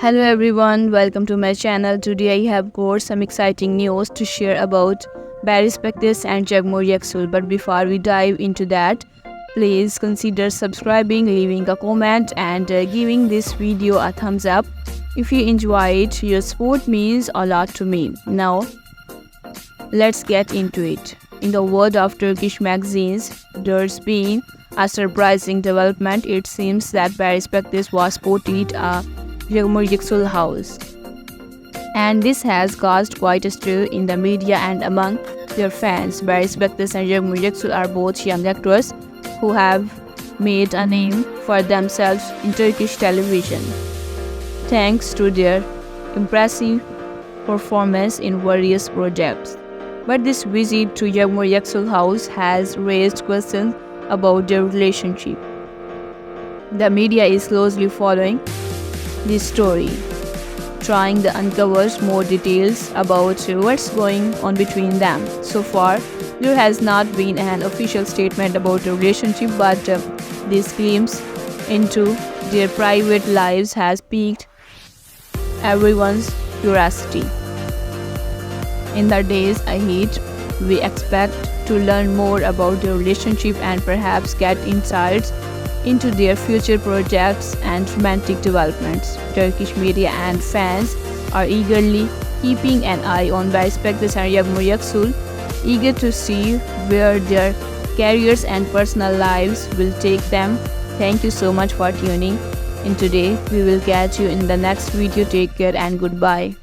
Hello everyone, welcome to my channel. Today I have got some exciting news to share about Barry Spectis and Jagmoor Yaksul. But before we dive into that, please consider subscribing, leaving a comment and uh, giving this video a thumbs up. If you enjoy it, your support means a lot to me. Now, let's get into it. In the world of Turkish magazines, there's been a surprising development. It seems that Barry Spectis was spotted a Yaksul house. And this has caused quite a stir in the media and among their fans. Barry Spectis and Yaksul are both young actors who have made a name for themselves in Turkish television. Thanks to their impressive performance in various projects. But this visit to Jagmoor Yaksul house has raised questions about their relationship. The media is closely following this story, trying to uncover more details about what's going on between them. So far, there has not been an official statement about the relationship, but uh, this glimpse into their private lives has piqued everyone's curiosity. In the days ahead, we expect to learn more about their relationship and perhaps get insights into their future projects and romantic developments. Turkish media and fans are eagerly keeping an eye on Bayspek and Yagmur Yaksul, eager to see where their careers and personal lives will take them. Thank you so much for tuning in today. We will catch you in the next video. Take care and goodbye.